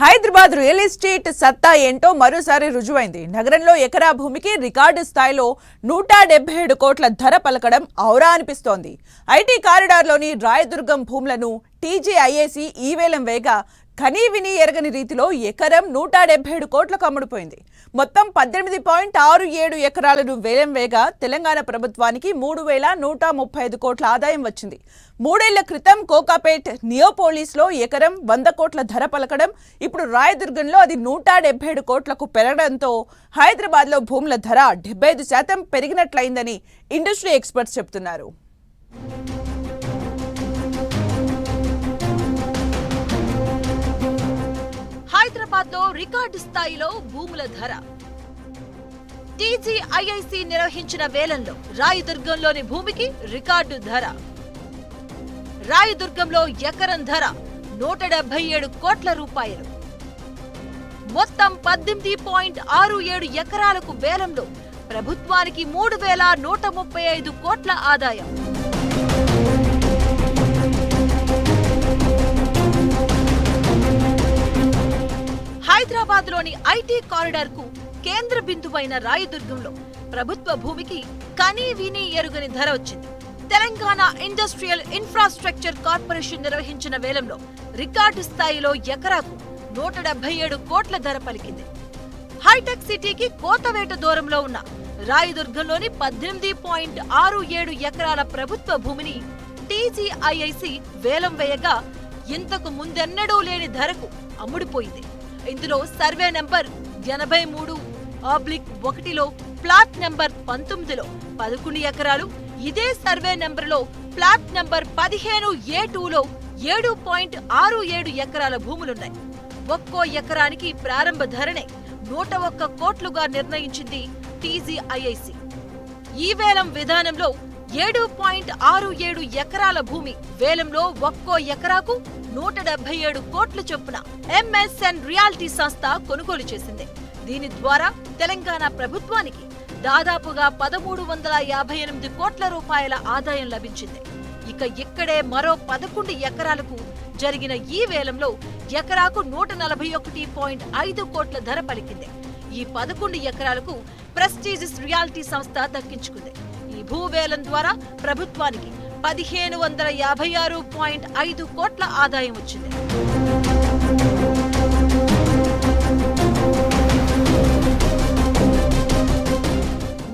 Hyderabad real estate సత్తా ఏంటో మరోసారి రుజువైంది. నగరంలో ఎకరా భూమికి రికార్డు స్థాయిలో నూట డెబ్బై ఏడు కోట్ల ధర పలకడం ఔరా అనిపిస్తోంది. ఐటీ కారిడార్లోని రాయదుర్గం భూములను టీజీఐఏసీ ఈవేలం వేగా కనీ విని ఎరగని రీతిలో ఎకరం నూట డెబ్బై ఏడు కోట్లకు అమ్ముడుపోయింది. మొత్తం పద్దెనిమిది పాయింట్ ఆరు ఏడు ఎకరాలను వేలం వేగా తెలంగాణ ప్రభుత్వానికి మూడు వేల నూట ముప్పై ఐదు కోట్ల ఆదాయం వచ్చింది. మూడేళ్ళ క్రితం కోకాపేట్ నియోపోలిస్లో ఎకరం వంద కోట్ల ధర పలకడం ఇప్పుడు రాయదుర్గంలో అది నూట డెబ్బై ఏడు కోట్లకు పెరగడంతో హైదరాబాద్లో భూముల ధర డెబ్బై ఐదు శాతం పెరిగినట్లయిందని ఇండస్ట్రీ ఎక్స్పర్ట్స్ చెబుతున్నారు హైదరాబాద్లో రికార్డు స్థాయిలో భూముల ధర. టీజీఐఐసి నిర్వహించిన వేలంలో రాయదుర్గంలోని భూమికి రికార్డు ధర. రాయదుర్గంలో ఎకరం ధర నూట డెబ్బై ఏడు కోట్ల రూపాయలు. మొత్తం పద్దెనిమిది పాయింట్ ఆరు ఏడు ఎకరాలకు వేలంలో ప్రభుత్వానికి మూడు వేల నూట ముప్పై ఐదు కోట్ల ఆదాయం. హైదరాబాద్లోని ఐటీ కారిడార్కు కేంద్ర బిందువైన రాయదుర్గంలో ప్రభుత్వ భూమికి కనీ విని ఎరుగని ధర వచ్చింది. తెలంగాణ ఇండస్ట్రియల్ ఇన్ఫ్రాస్ట్రక్చర్ కార్పొరేషన్ నిర్వహించిన వేలంలో రికార్డు స్థాయిలో ఎకరాకు నూట డెబ్బై ఏడు కోట్ల ధర పలికింది. హైటెక్ సిటీకి కోతవేట దూరంలో ఉన్న రాయదుర్గంలోని పద్దెనిమిది పాయింట్ ఆరు ఏడు ఎకరాల ప్రభుత్వ భూమిని టీజీఐఐసి వేలం వేయగా ఇంతకు ముందెన్నడూ లేని ధరకు అమ్ముడుపోయింది. ఇందులో సర్వే నెంబర్ ఎనభై మూడు ఆబ్లిక్ ఒకటిలో ప్లాట్ నంబర్ పంతొమ్మిదిలో పదకొండు ఎకరాలు ఇదే సర్వే నెంబర్లో ప్లాట్ నంబర్ పదిహేను ఏ టూలో ఏడు పాయింట్ ఆరు ఏడు ఎకరాల భూములున్నాయి. ఒక్కో ఎకరానికి ప్రారంభ ధరనే నూట ఒక్క కోట్లుగా నిర్ణయించింది టీజీఐఐసి. ఈ వేలం విధానంలో ఏడు పాయింట్ ఆరు ఏడు ఎకరాల భూమి. వేలంలో ఒక్కో ఎకరాకు నూట డెబ్బై ఏడు కోట్ల చొప్పున ఎంఎస్ఎన్ రియాలిటీ సంస్థ కొనుగోలు చేసింది. దీని ద్వారా తెలంగాణ ప్రభుత్వానికి దాదాపుగా పదమూడు వందల యాభై ఎనిమిది కోట్ల రూపాయల ఆదాయం లభించింది. ఇక ఇక్కడే మరో పదకొండు ఎకరాలకు జరిగిన ఈ వేలంలో ఎకరాకు నూట నలభై ఒకటి పాయింట్ ఐదు కోట్ల ధర పలికింది. ఈ పదకొండు ఎకరాలకు ప్రెస్టీజిస్ రియాలిటీ సంస్థ దక్కించుకుంది. ఈ భూవేలం ద్వారా ప్రభుత్వానికి పదిహేను వందల యాభై ఆరు పాయింట్ ఐదు కోట్ల ఆదాయం వచ్చింది.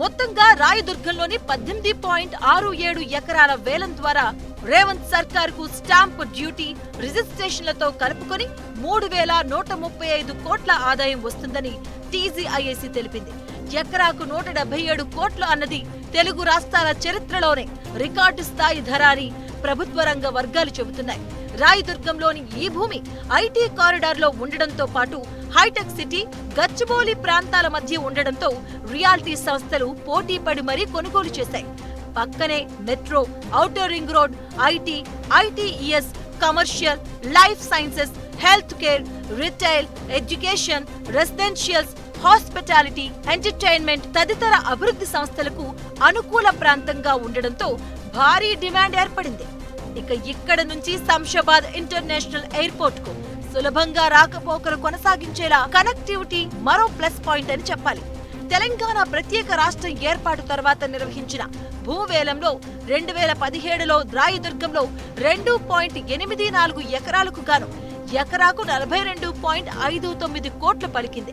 మొత్తంగా రాయదుర్గంలోని పద్దెనిమిది పాయింట్ ఆరు ఏడు ఎకరాల వేలం ద్వారా రేవంత్ సర్కార్కు స్టాంప్ డ్యూటీ రిజిస్ట్రేషన్లతో కలుపుకొని మూడు వేల నూట ముప్పై ఐదు కోట్ల ఆదాయం వస్తుందని టీజీఐఏసీ తెలిపింది. ఎకరాకు నూట డెబ్బై ఏడు కోట్లు అన్నది తెలుగు రాష్ట్రాల చరిత్రలోనే రికార్డు స్థాయి ధర అని ప్రభుత్వ రంగ వర్గాలు చెబుతున్నాయి. రాయదుర్గంలోని ఈ భూమి ఐటీ కారిడార్లో ఉండడంతో పాటు హైటెక్ సిటీ గచ్చిబౌలి ప్రాంతాల మధ్య ఉండడంతో రియాలిటీ సంస్థలు పోటీ పడి మరీ కొనుగోలు చేశాయి. పక్కనే metro outer ring road IT ITES commercial life sciences health care retail education residentials hospitality entertainment తదితర అభివృద్ధి సంస్థలకు అనుకూల ప్రాంతంగా ఉండడంతో భారీ డిమాండ్ ఏర్పడింది. ఇక ఇక్కడ నుంచి శంషాబాద్ ఇంటర్నేషనల్ ఎయిర్పోర్ట్కు సులభంగా రాకపోకలు కొనసాగించేలా కనెక్టివిటీ మరో ప్లస్ పాయింట్ అని చెప్పాలి. తెలంగాణ ప్రత్యేక రాష్ట్రం ఏర్పాటు తర్వాత నిర్వహించిన భూవేలంలో రెండు వేల పదిహేడులో ద్రాయదుర్గంలో రెండు పాయింట్ ఎనిమిది నాలుగు ఎకరాలకు గాను ఎకరాకు నలభై రెండు పాయింట్ ఐదు తొమ్మిది కోట్లు పలికింది.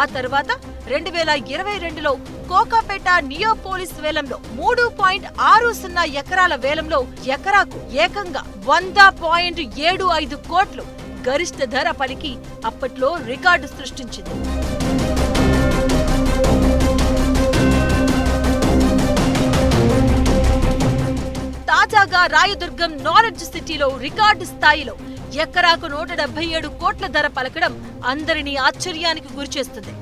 ఆ తర్వాత రెండు వేల ఇరవై రెండులో కోకాపేట నియోపోలిస్ వేలంలో మూడు పాయింట్ ఆరు సున్నా ఎకరాల వేలంలో ఎకరాకు ఏకంగా వంద పాయింట్ ఏడు ఐదు కోట్లు గరిష్ట ధర పలికి అప్పట్లో రికార్డు సృష్టించింది. తాజాగా రాయదుర్గం నాలెడ్జ్ సిటీలో రికార్డు స్థాయిలో ఎకరాకు నూట డెబ్బై ఏడు కోట్ల ధర పలకడం అందరినీ ఆశ్చర్యానికి గురిచేస్తుంది.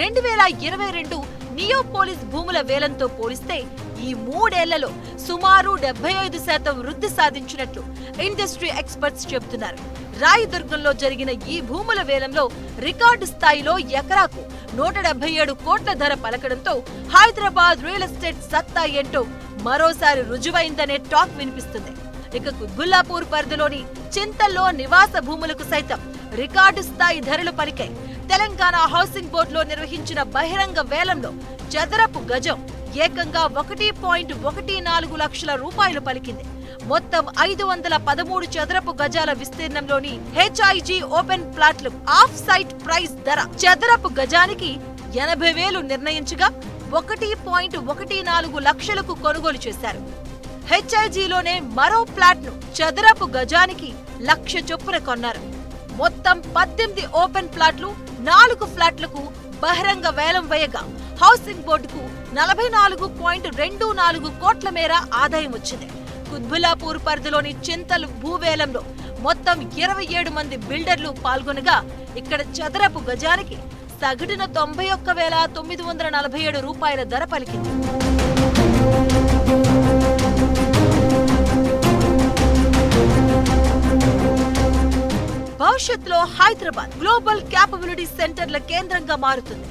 రెండు వేల ఇరవై రెండు నియోపోలిస్ భూముల వేలంతో పోలిస్తే ఈ మూడేళ్ళలో సుమారు డెబ్బై ఐదు శాతం వృద్ధి సాధించినట్లు ఇండస్ట్రీ ఎక్స్పర్ట్స్ చెబుతున్నారు. రాయదుర్గంలో జరిగిన ఈ భూముల వేలంలో రికార్డు స్థాయిలో ఎకరాకు నూట డెబ్బై ఏడు కోట్ల ధర పలకడంతో హైదరాబాద్ రియల్ ఎస్టేట్ సత్తా ఏంటో మరోసారి రుజువైందనే టాక్ వినిపిస్తుంది. ఇక కుత్బుల్లాపూర్ పరిధిలోని చింతల్లో నివాస భూములకు సైతం రికార్డు స్థాయి ధరలు పలికాయి. తెలంగాణ హౌసింగ్ బోర్డులో నిర్వహించిన బహిరంగ వేలంలో చదరపు గజం ఏకంగా ఒకటి పాయింట్ ఒకటి నాలుగు లక్షల రూపాయలు పలికింది. మొత్తం ఐదు వందల పదమూడు చదరపు గజాల విస్తీర్ణంలోని హెచ్ఐజి ఓపెన్ ప్లాట్లు ఆఫ్ సైట్ ప్రైస్ ధర చదరపు గజానికి ఎనభై వేలు నిర్ణయించగా ఒకటి పాయింట్ ఒకటి నాలుగు లక్షలకు కొనుగోలు చేశారు. హెచ్ఐజిలోనే మరో ప్లాట్ను చదరపు గజానికి లక్ష చొప్పున కొన్నారు. మొత్తం పద్దెనిమిది ఓపెన్ ప్లాట్లు నాలుగు ఫ్లాట్లకు బహిరంగ వేలం వేయగా హౌసింగ్ బోర్డుకు నలభై నాలుగు పాయింట్ రెండు నాలుగు కోట్ల మేర ఆదాయం వచ్చింది. కుద్బులాపూర్ పరిధిలోని చింతలు భూవేలంలో మొత్తం ఇరవై ఏడు మంది బిల్డర్లు పాల్గొనగా ఇక్కడ చదరపు గజానికి సగటున తొంభై ఒక్క వేల తొమ్మిది వందల నలభై ఏడు రూపాయల ధర పలికింది. భవిష్యత్తులో హైదరాబాద్ గ్లోబల్ క్యాపబిలిటీ సెంటర్ల కేంద్రంగా మారుతుంది.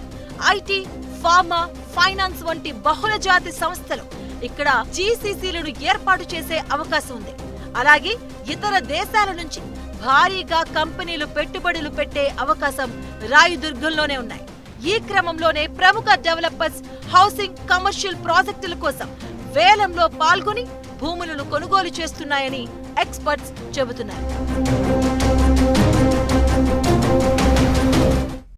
ఐటీ ఫార్మా ఫైనాన్స్ వంటి బహుళజాతి సంస్థలు ఇక్కడ జీసీసీలను ఏర్పాటు చేసే అవకాశం ఉంది. అలాగే ఇతర దేశాల నుంచి భారీగా కంపెనీలు పెట్టుబడులు పెట్టే అవకాశం రాయదుర్గంలోనే ఉన్నాయి. ఈ క్రమంలోనే ప్రముఖ డెవలపర్స్ హౌసింగ్ కమర్షియల్ ప్రాజెక్టుల కోసం వేలంలో పాల్గొని భూములను కొనుగోలు చేస్తున్నాయని ఎక్స్పర్ట్స్ చెబుతున్నారు.